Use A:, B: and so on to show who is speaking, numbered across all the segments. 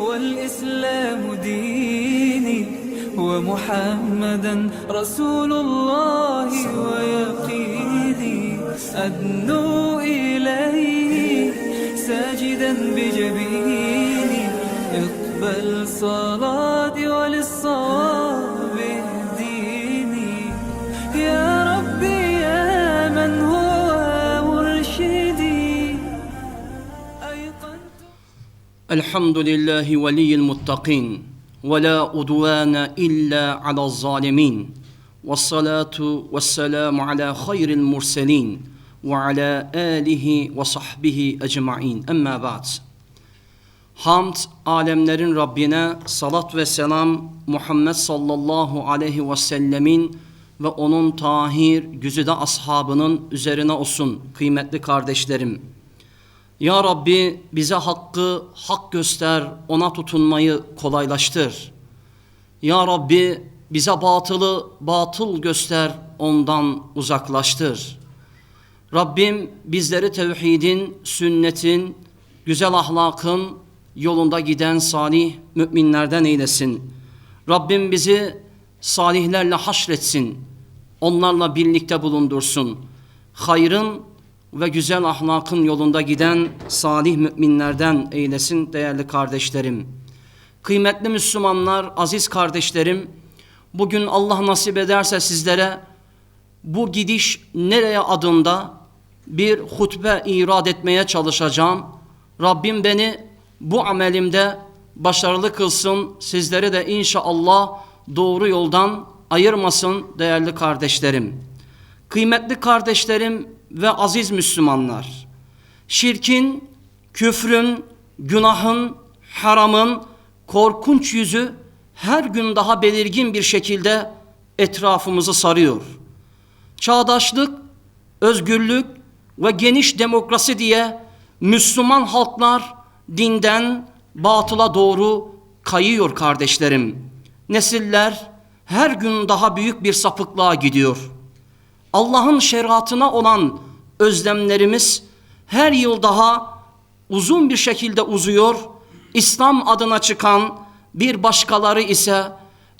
A: والإسلام ديني ومحمدا رسول الله ويقيني أدنو إليه ساجدا بجبيني اقبل صلاتي
B: الحمد لله ولي المتقين ولا أدوان إلا على الظالمين والصلاة والسلام على خير المرسلين وعلى آله وصحبه أجمعين أما بعد Hamd alemlerin Rabbine salat ve selam Muhammed sallallahu aleyhi ve sellemin ve onun tahir güzide ashabının üzerine olsun kıymetli kardeşlerim. Ya Rabbi bize hakkı hak göster, ona tutunmayı kolaylaştır. Ya Rabbi bize batılı batıl göster, ondan uzaklaştır. Rabbim bizleri tevhidin, sünnetin, güzel ahlakın yolunda giden salih müminlerden eylesin. Rabbim bizi salihlerle haşretsin. Onlarla birlikte bulundursun. Hayrın ve güzel ahlakın yolunda giden salih müminlerden eylesin değerli kardeşlerim. Kıymetli Müslümanlar, aziz kardeşlerim, bugün Allah nasip ederse sizlere bu gidiş nereye adında bir hutbe irad etmeye çalışacağım. Rabbim beni bu amelimde başarılı kılsın. Sizleri de inşallah doğru yoldan ayırmasın değerli kardeşlerim. Kıymetli kardeşlerim ve aziz Müslümanlar. Şirkin, küfrün, günahın, haramın korkunç yüzü her gün daha belirgin bir şekilde etrafımızı sarıyor. Çağdaşlık, özgürlük ve geniş demokrasi diye Müslüman halklar dinden batıla doğru kayıyor kardeşlerim. Nesiller her gün daha büyük bir sapıklığa gidiyor. Allah'ın şeriatına olan özlemlerimiz her yıl daha uzun bir şekilde uzuyor. İslam adına çıkan bir başkaları ise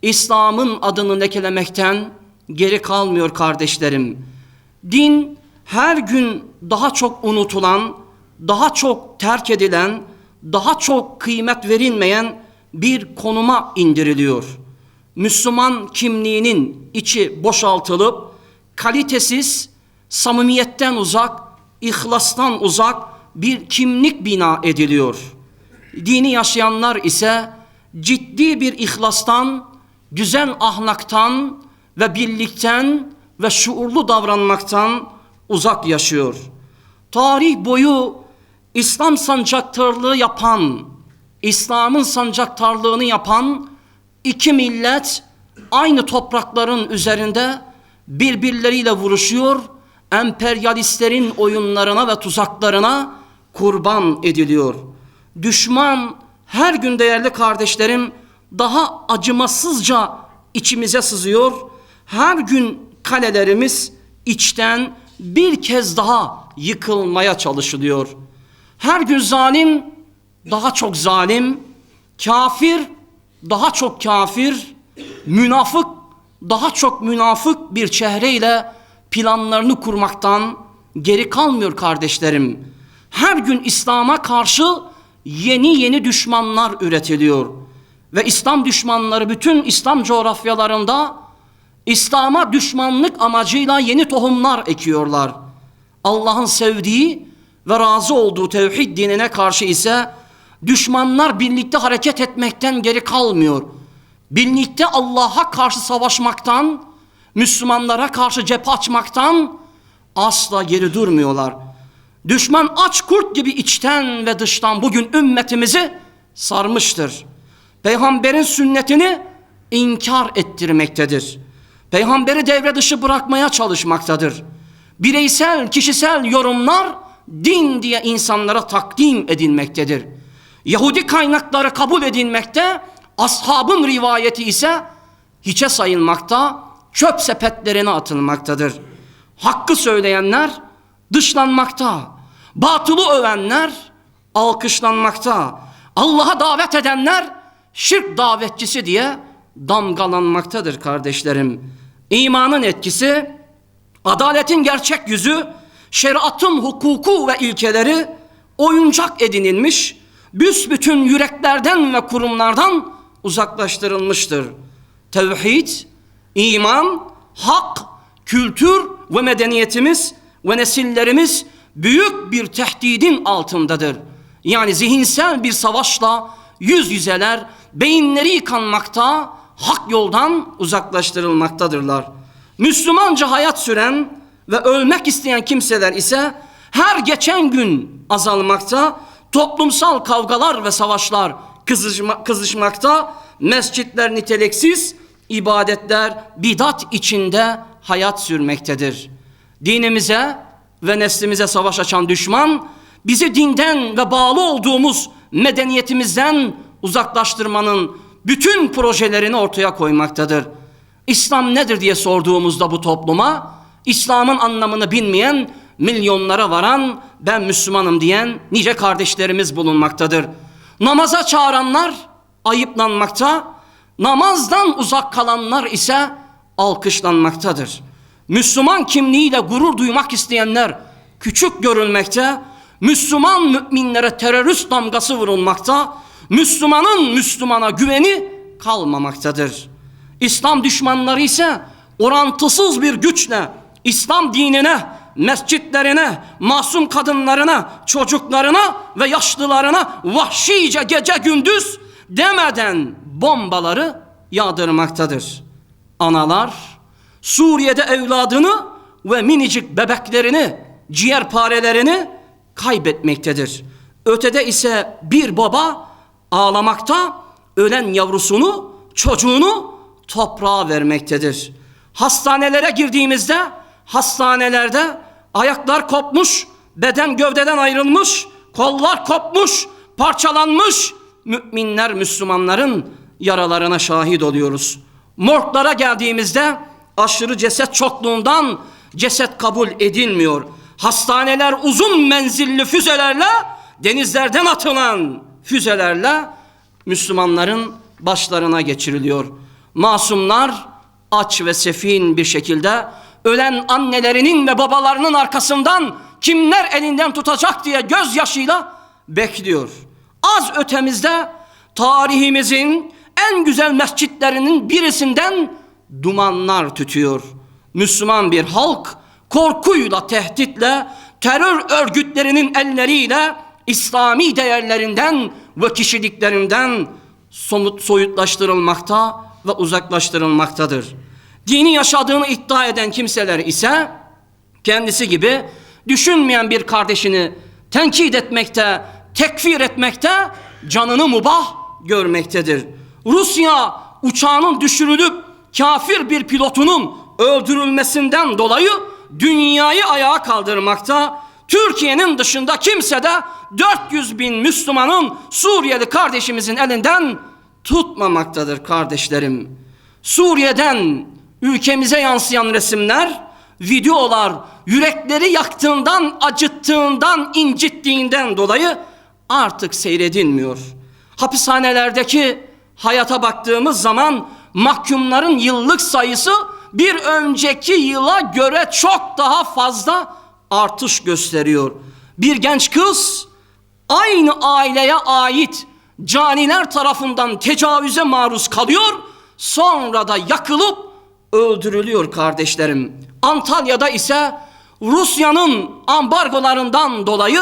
B: İslam'ın adını lekelemekten geri kalmıyor kardeşlerim. Din her gün daha çok unutulan, daha çok terk edilen, daha çok kıymet verilmeyen bir konuma indiriliyor. Müslüman kimliğinin içi boşaltılıp kalitesiz, samimiyetten uzak, ihlastan uzak bir kimlik bina ediliyor. Dini yaşayanlar ise ciddi bir ihlastan, güzel ahlaktan ve birlikten ve şuurlu davranmaktan uzak yaşıyor. Tarih boyu İslam sancaktarlığı yapan, İslam'ın sancaktarlığını yapan iki millet aynı toprakların üzerinde birbirleriyle vuruşuyor, emperyalistlerin oyunlarına ve tuzaklarına kurban ediliyor. Düşman her gün değerli kardeşlerim daha acımasızca içimize sızıyor. Her gün kalelerimiz içten bir kez daha yıkılmaya çalışılıyor. Her gün zalim daha çok zalim, kafir daha çok kafir, münafık daha çok münafık bir çehreyle planlarını kurmaktan geri kalmıyor kardeşlerim. Her gün İslam'a karşı yeni yeni düşmanlar üretiliyor. Ve İslam düşmanları bütün İslam coğrafyalarında İslam'a düşmanlık amacıyla yeni tohumlar ekiyorlar. Allah'ın sevdiği ve razı olduğu tevhid dinine karşı ise düşmanlar birlikte hareket etmekten geri kalmıyor. Birlikte Allah'a karşı savaşmaktan, Müslümanlara karşı cephe açmaktan asla geri durmuyorlar. Düşman aç kurt gibi içten ve dıştan bugün ümmetimizi sarmıştır. Peygamberin sünnetini inkar ettirmektedir. Peygamberi devre dışı bırakmaya çalışmaktadır. Bireysel, kişisel yorumlar din diye insanlara takdim edilmektedir. Yahudi kaynakları kabul edilmekte, ashabın rivayeti ise hiçe sayılmakta, çöp sepetlerine atılmaktadır. Hakkı söyleyenler dışlanmakta, batılı övenler alkışlanmakta. Allah'a davet edenler şirk davetçisi diye damgalanmaktadır kardeşlerim. İmanın etkisi, adaletin gerçek yüzü, şeriatın hukuku ve ilkeleri oyuncak edinilmiş, büsbütün yüreklerden ve kurumlardan uzaklaştırılmıştır. Tevhid, iman, hak, kültür ve medeniyetimiz ve nesillerimiz büyük bir tehdidin altındadır. Yani zihinsel bir savaşla yüz yüzeler, beyinleri yıkanmakta, hak yoldan uzaklaştırılmaktadırlar. Müslümanca hayat süren ve ölmek isteyen kimseler ise her geçen gün azalmakta, toplumsal kavgalar ve savaşlar kızışma, kızışmakta, mescitler niteliksiz, ibadetler bidat içinde hayat sürmektedir. Dinimize ve neslimize savaş açan düşman, bizi dinden ve bağlı olduğumuz medeniyetimizden uzaklaştırmanın bütün projelerini ortaya koymaktadır. İslam nedir diye sorduğumuzda bu topluma, İslam'ın anlamını bilmeyen, milyonlara varan, ben Müslümanım diyen nice kardeşlerimiz bulunmaktadır. Namaza çağıranlar ayıplanmakta, namazdan uzak kalanlar ise alkışlanmaktadır. Müslüman kimliğiyle gurur duymak isteyenler küçük görülmekte, Müslüman müminlere terörist damgası vurulmakta, Müslümanın Müslümana güveni kalmamaktadır. İslam düşmanları ise orantısız bir güçle İslam dinine, mescitlerine, masum kadınlarına, çocuklarına ve yaşlılarına vahşice gece gündüz demeden bombaları yağdırmaktadır. Analar Suriye'de evladını ve minicik bebeklerini, ciğerparelerini kaybetmektedir. Ötede ise bir baba ağlamakta ölen yavrusunu, çocuğunu toprağa vermektedir. Hastanelere girdiğimizde hastanelerde ayaklar kopmuş, beden gövdeden ayrılmış, kollar kopmuş, parçalanmış müminler, Müslümanların yaralarına şahit oluyoruz. Morglara geldiğimizde aşırı ceset çokluğundan ceset kabul edilmiyor. Hastaneler uzun menzilli füzelerle, denizlerden atılan füzelerle Müslümanların başlarına geçiriliyor. Masumlar aç ve sefin bir şekilde ölen annelerinin ve babalarının arkasından kimler elinden tutacak diye gözyaşıyla bekliyor. Az ötemizde tarihimizin en güzel mescitlerinin birisinden dumanlar tütüyor. Müslüman bir halk korkuyla, tehditle, terör örgütlerinin elleriyle İslami değerlerinden ve kişiliklerinden somut soyutlaştırılmakta ve uzaklaştırılmaktadır. Dini yaşadığını iddia eden kimseler ise kendisi gibi düşünmeyen bir kardeşini tenkit etmekte, tekfir etmekte, canını mubah görmektedir. Rusya uçağının düşürülüp kafir bir pilotunun öldürülmesinden dolayı dünyayı ayağa kaldırmakta, Türkiye'nin dışında kimse de 400 bin Müslümanın Suriyeli kardeşimizin elinden tutmamaktadır kardeşlerim. Suriye'den ülkemize yansıyan resimler, videolar yürekleri yaktığından, acıttığından, incittiğinden dolayı artık seyredilmiyor. Hapishanelerdeki hayata baktığımız zaman mahkumların yıllık sayısı bir önceki yıla göre çok daha fazla artış gösteriyor. Bir genç kız aynı aileye ait caniler tarafından tecavüze maruz kalıyor. Sonra da yakılıp öldürülüyor kardeşlerim. Antalya'da ise Rusya'nın ambargolarından dolayı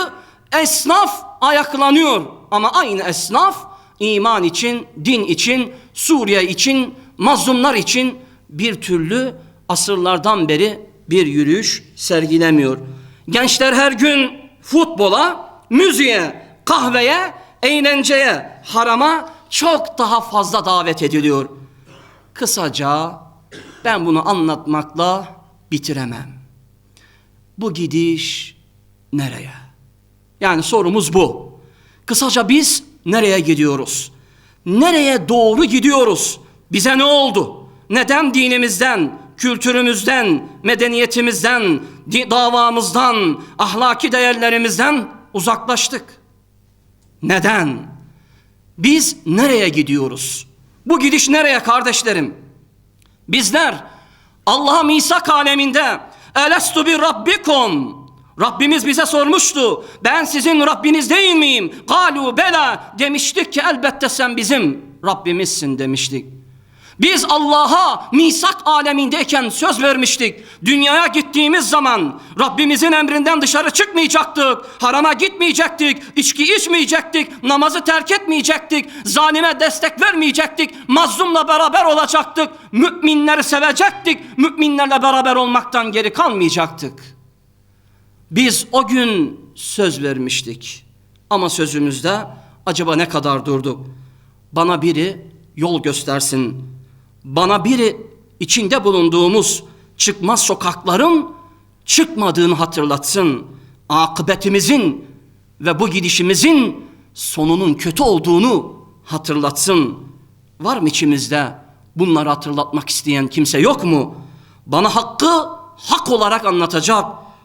B: esnaf ayaklanıyor. Ama aynı esnaf iman için, din için, Suriye için, mazlumlar için bir türlü asırlardan beri bir yürüyüş sergilemiyor. Gençler her gün futbola, müziğe, kahveye, eğlenceye, harama çok daha fazla davet ediliyor. Kısaca ben bunu anlatmakla bitiremem. Bu gidiş nereye? Yani sorumuz bu. Kısaca biz nereye gidiyoruz? Nereye doğru gidiyoruz? Bize ne oldu? Neden dinimizden, kültürümüzden, medeniyetimizden, davamızdan, ahlaki değerlerimizden uzaklaştık? Neden? Biz nereye gidiyoruz? Bu gidiş nereye kardeşlerim? Bizler Allah'a misak aleminde Elestu bir rabbikum Rabbimiz bize sormuştu. Ben sizin Rabbiniz değil miyim? Galu bela demiştik ki elbette sen bizim Rabbimizsin demiştik. Biz Allah'a misak alemindeyken söz vermiştik. Dünyaya gittiğimiz zaman Rabbimizin emrinden dışarı çıkmayacaktık. Harama gitmeyecektik. içki içmeyecektik. Namazı terk etmeyecektik. Zalime destek vermeyecektik. Mazlumla beraber olacaktık. Müminleri sevecektik. Müminlerle beraber olmaktan geri kalmayacaktık. Biz o gün söz vermiştik. Ama sözümüzde acaba ne kadar durduk? Bana biri yol göstersin. Bana biri içinde bulunduğumuz çıkmaz sokakların çıkmadığını hatırlatsın. Akıbetimizin ve bu gidişimizin sonunun kötü olduğunu hatırlatsın. Var mı içimizde bunları hatırlatmak isteyen kimse yok mu? Bana hakkı hak olarak anlatacak.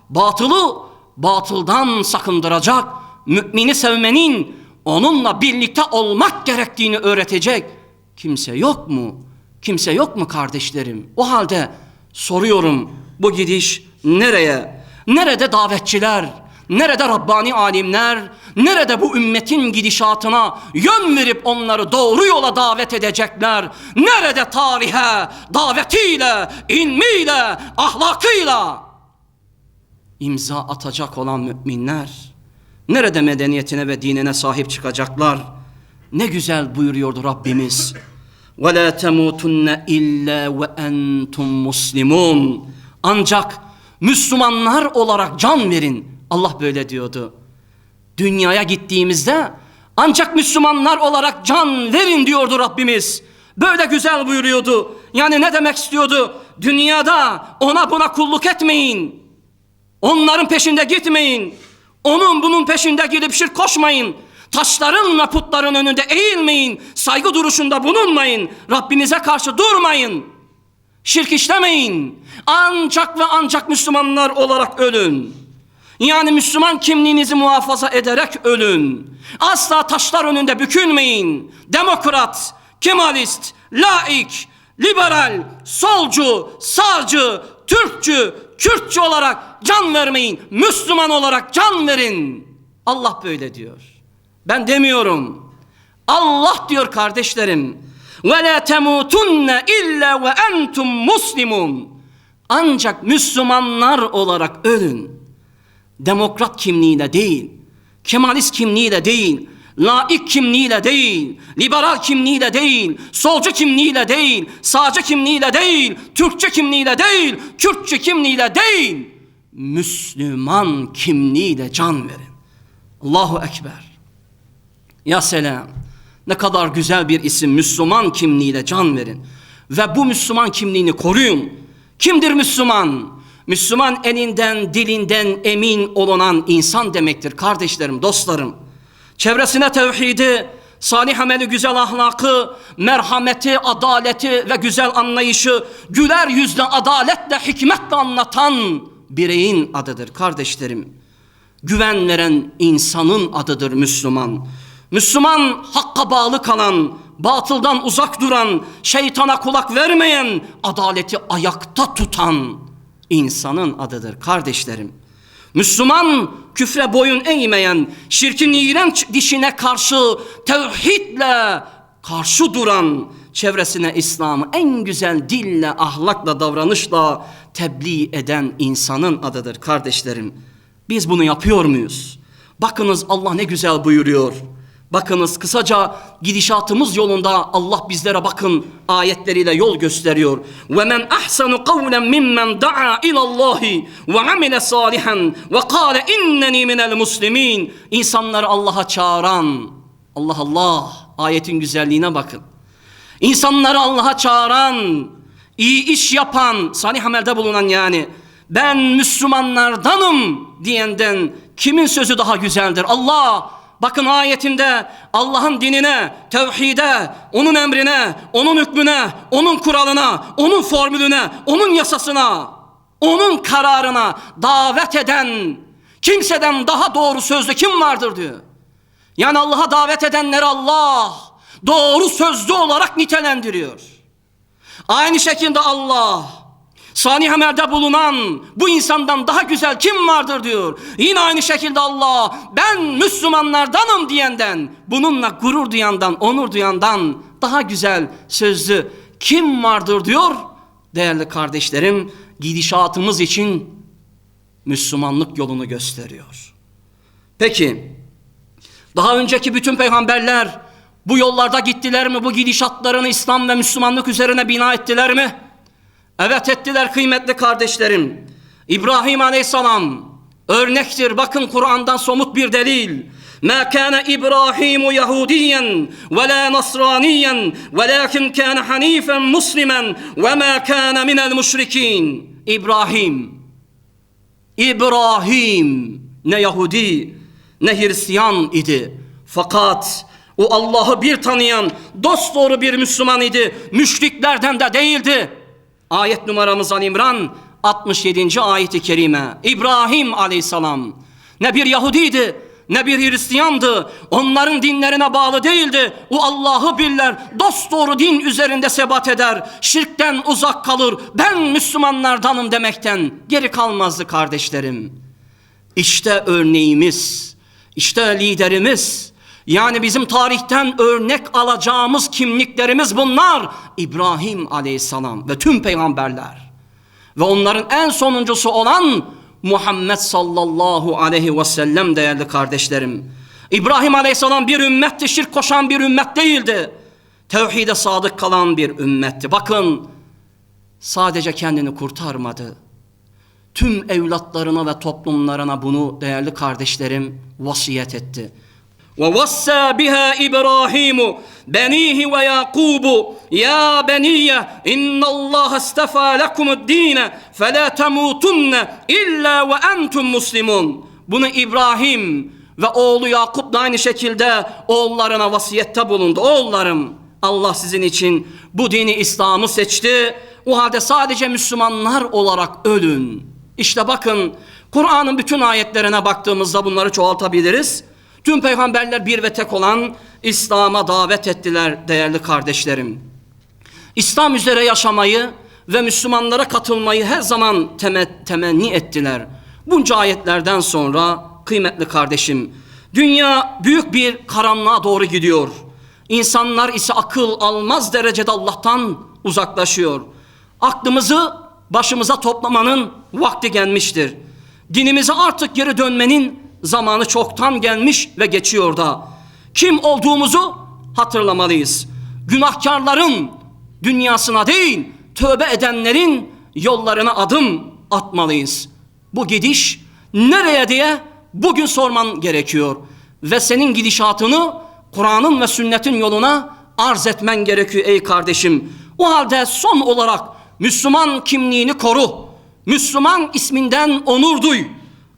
B: Batılı batıldan sakındıracak. Mümini sevmenin onunla birlikte olmak gerektiğini öğretecek kimse yok mu? Kimse yok mu kardeşlerim? O halde soruyorum bu gidiş nereye? Nerede davetçiler? Nerede Rabbani alimler? Nerede bu ümmetin gidişatına yön verip onları doğru yola davet edecekler? Nerede tarihe, davetiyle, ilmiyle, ahlakıyla imza atacak olan müminler? Nerede medeniyetine ve dinine sahip çıkacaklar? Ne güzel buyuruyordu Rabbimiz. وَلَا تَمُوتُنَّ اِلَّا وَاَنْتُمْ مُسْلِمُونَ Ancak Müslümanlar olarak can verin. Allah böyle diyordu. Dünyaya gittiğimizde ancak Müslümanlar olarak can verin diyordu Rabbimiz. Böyle güzel buyuruyordu. Yani ne demek istiyordu? Dünyada ona buna kulluk etmeyin. Onların peşinde gitmeyin. Onun bunun peşinde gidip şirk koşmayın. Taşların ve putların önünde eğilmeyin. Saygı duruşunda bulunmayın. Rabbinize karşı durmayın. Şirk işlemeyin. Ancak ve ancak Müslümanlar olarak ölün. Yani Müslüman kimliğinizi muhafaza ederek ölün. Asla taşlar önünde bükülmeyin. Demokrat, kemalist, laik, liberal, solcu, sağcı, Türkçü, Kürtçü olarak can vermeyin. Müslüman olarak can verin. Allah böyle diyor. Ben demiyorum. Allah diyor kardeşlerim. Ve la temutunne illa ve entum muslimun. Ancak Müslümanlar olarak ölün. Demokrat kimliğiyle değil, Kemalist kimliğiyle değil, laik kimliğiyle değil, liberal kimliğiyle değil, solcu kimliğiyle değil, sağcı kimliğiyle değil, Türkçe kimliğiyle değil, Kürtçe kimliğiyle değil, Müslüman kimliğiyle can verin. Allahu Ekber. Ya selam. Ne kadar güzel bir isim Müslüman kimliğiyle can verin. Ve bu Müslüman kimliğini koruyun. Kimdir Müslüman? Müslüman elinden dilinden emin olunan insan demektir kardeşlerim dostlarım. Çevresine tevhidi, salih ameli, güzel ahlakı, merhameti, adaleti ve güzel anlayışı güler yüzle, adaletle, hikmetle anlatan bireyin adıdır kardeşlerim. Güven veren insanın adıdır Müslüman. Müslüman hakka bağlı kalan, batıldan uzak duran, şeytana kulak vermeyen, adaleti ayakta tutan insanın adıdır kardeşlerim. Müslüman küfre boyun eğmeyen, şirkin iğrenç dişine karşı tevhidle karşı duran, çevresine İslam'ı en güzel dille, ahlakla, davranışla tebliğ eden insanın adıdır kardeşlerim. Biz bunu yapıyor muyuz? Bakınız Allah ne güzel buyuruyor. Bakınız kısaca gidişatımız yolunda Allah bizlere bakın ayetleriyle yol gösteriyor. Ve men ahsanu kavlen mimmen da'a ila Allahi ve amile salihan ve kâle inneni minel muslimin. İnsanları Allah'a çağıran Allah Allah ayetin güzelliğine bakın. İnsanları Allah'a çağıran, iyi iş yapan, salih amelde bulunan yani ben Müslümanlardanım diyenden kimin sözü daha güzeldir? Allah bakın ayetinde Allah'ın dinine, tevhide, onun emrine, onun hükmüne, onun kuralına, onun formülüne, onun yasasına, onun kararına davet eden kimseden daha doğru sözlü kim vardır diyor. Yani Allah'a davet edenleri Allah doğru sözlü olarak nitelendiriyor. Aynı şekilde Allah salih amelde bulunan bu insandan daha güzel kim vardır diyor. Yine aynı şekilde Allah ben Müslümanlardanım diyenden bununla gurur duyandan onur duyandan daha güzel sözlü kim vardır diyor. Değerli kardeşlerim gidişatımız için Müslümanlık yolunu gösteriyor. Peki daha önceki bütün peygamberler bu yollarda gittiler mi? Bu gidişatlarını İslam ve Müslümanlık üzerine bina ettiler mi? Evet ettiler kıymetli kardeşlerim. İbrahim Aleyhisselam örnektir. Bakın Kur'an'dan somut bir delil. ما كان إبراهيم يهوديا ولا نصرانيا ولكن كان حنيفا مسلما وما كان من المشركين İbrahim İbrahim ne Yahudi ne Hristiyan idi. Fakat o Allah'ı bir tanıyan dosdoğru bir Müslüman idi. Müşriklerden de değildi. Ayet numaramız Ali İmran 67. ayeti kerime. İbrahim aleyhisselam ne bir Yahudiydi ne bir Hristiyandı. Onların dinlerine bağlı değildi. O Allah'ı biller. Dosdoğru din üzerinde sebat eder. Şirkten uzak kalır. Ben Müslümanlardanım demekten geri kalmazdı kardeşlerim. İşte örneğimiz, işte liderimiz. Yani bizim tarihten örnek alacağımız kimliklerimiz bunlar. İbrahim aleyhisselam ve tüm peygamberler. Ve onların en sonuncusu olan Muhammed sallallahu aleyhi ve sellem değerli kardeşlerim. İbrahim aleyhisselam bir ümmetti, şirk koşan bir ümmet değildi. Tevhide sadık kalan bir ümmetti. Bakın sadece kendini kurtarmadı. Tüm evlatlarına ve toplumlarına bunu değerli kardeşlerim vasiyet etti. Ve vassa biha İbrahimu benihi ve Yakubu ya beniye inna Allah istafa lekumud dine fe la tamutunne illa ve entum muslimun. Bunu İbrahim ve oğlu Yakup da aynı şekilde oğullarına vasiyette bulundu. Oğullarım Allah sizin için bu dini İslam'ı seçti. O halde sadece Müslümanlar olarak ölün. İşte bakın Kur'an'ın bütün ayetlerine baktığımızda bunları çoğaltabiliriz. Tüm peygamberler bir ve tek olan İslam'a davet ettiler değerli kardeşlerim. İslam üzere yaşamayı ve Müslümanlara katılmayı her zaman teme, temenni ettiler. Bunca ayetlerden sonra kıymetli kardeşim, dünya büyük bir karanlığa doğru gidiyor. İnsanlar ise akıl almaz derecede Allah'tan uzaklaşıyor. Aklımızı başımıza toplamanın vakti gelmiştir. Dinimize artık geri dönmenin zamanı çoktan gelmiş ve geçiyor da. Kim olduğumuzu hatırlamalıyız. Günahkarların dünyasına değil, tövbe edenlerin yollarına adım atmalıyız. Bu gidiş nereye diye bugün sorman gerekiyor. Ve senin gidişatını Kur'an'ın ve sünnetin yoluna arz etmen gerekiyor ey kardeşim. O halde son olarak Müslüman kimliğini koru. Müslüman isminden onur duy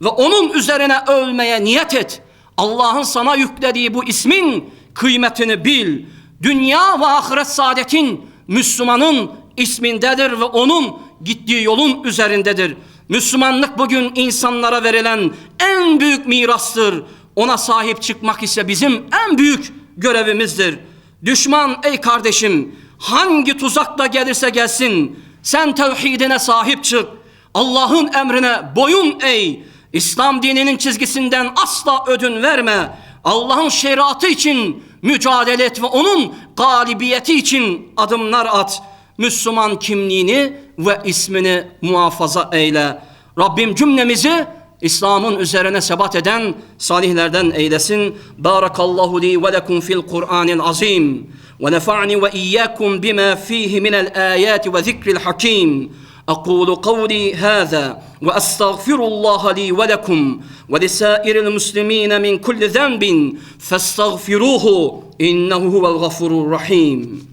B: ve onun üzerine ölmeye niyet et. Allah'ın sana yüklediği bu ismin kıymetini bil. Dünya ve ahiret saadetin Müslümanın ismindedir ve onun gittiği yolun üzerindedir. Müslümanlık bugün insanlara verilen en büyük mirastır. Ona sahip çıkmak ise bizim en büyük görevimizdir. Düşman ey kardeşim hangi tuzakla gelirse gelsin sen tevhidine sahip çık. Allah'ın emrine boyun eğ. İslam dininin çizgisinden asla ödün verme. Allah'ın şeriatı için mücadele et ve onun galibiyeti için adımlar at. Müslüman kimliğini ve ismini muhafaza eyle. Rabbim cümlemizi İslam'ın üzerine sebat eden salihlerden eylesin. Barakallahu li ve lekum fil Kur'anil azim. Ve nefa'ni ve iyyakum bima fihi minel ayati ve zikril hakim. أقول قولي هذا وأستغفر الله لي ولكم ولسائر المسلمين من كل ذنب فاستغفروه إنه هو الغفور الرحيم.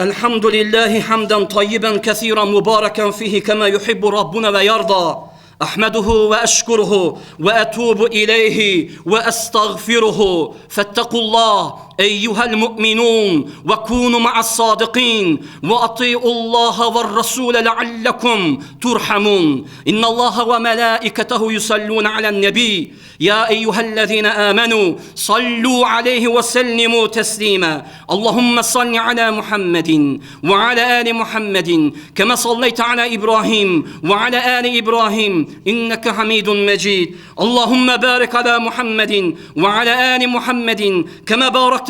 B: الحمد لله حمدا طيبا كثيرا مباركا فيه كما يحب ربنا ويرضى. أحمده وأشكره وأتوب إليه وأستغفره. فاتقوا الله أيها المؤمنون وكونوا مع الصادقين وأطيعوا الله والرسول لعلكم ترحمون. إن الله وملائكته يصلون على النبي. يا أيها الذين آمنوا صلوا عليه وسلموا تسليما. اللهم صل على محمد وعلى آل محمد كما صليت على إبراهيم وعلى آل إبراهيم إنك حميد مجيد. اللهم بارك على محمد وعلى آل محمد كما باركت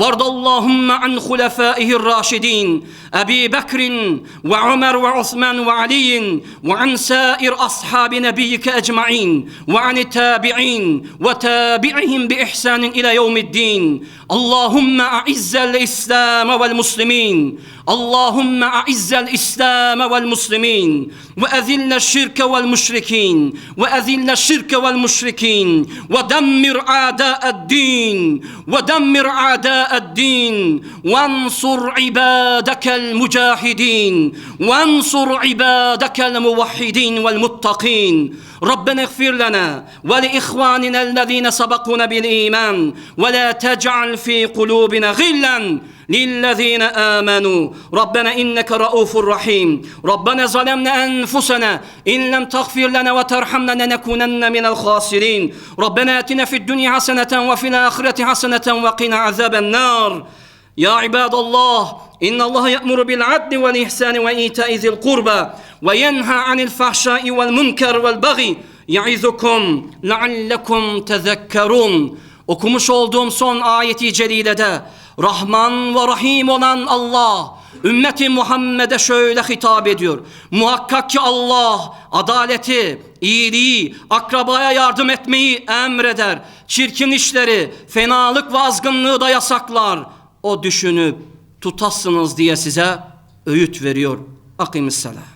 B: وارض اللهم عن خلفائه الراشدين أبي بكر وعمر وعثمان وعلي وعن سائر أصحاب نبيك أجمعين وعن التابعين وتابعهم بإحسان إلى يوم الدين. اللهم أعز الإسلام والمسلمين اللهم أعز الإسلام والمسلمين وأذل الشرك والمشركين وأذل الشرك والمشركين ودمر أعداء الدين ودمر أعداء الدين وانصر عبادك المجاهدين وانصر عبادك الموحدين والمتقين. ربنا اغفر لنا ولإخواننا الذين سبقونا بالإيمان ولا تجعل في قلوبنا غلا للذين آمنوا. ربنا إنك رؤوف رحيم. ربنا ظلمنا أنفسنا إن لم تغفر لنا وترحمنا لنكونن من الخاسرين. ربنا آتنا في الدنيا حسنة وفي الآخرة حسنة وقنا عذاب النار. يا عباد الله إن الله يأمر بالعدل والإحسان وإيتاء ذي القربى وينهى عن الفحشاء والمنكر والبغي يعظكم لعلكم تذكرون. Okumuş olduğum son ayeti celilede Rahman ve Rahim olan Allah ümmeti Muhammed'e şöyle hitap ediyor. Muhakkak ki Allah adaleti, iyiliği, akrabaya yardım etmeyi emreder. Çirkin işleri, fenalık ve azgınlığı da yasaklar. O düşünüp tutasınız diye size öğüt veriyor. Akimisselam.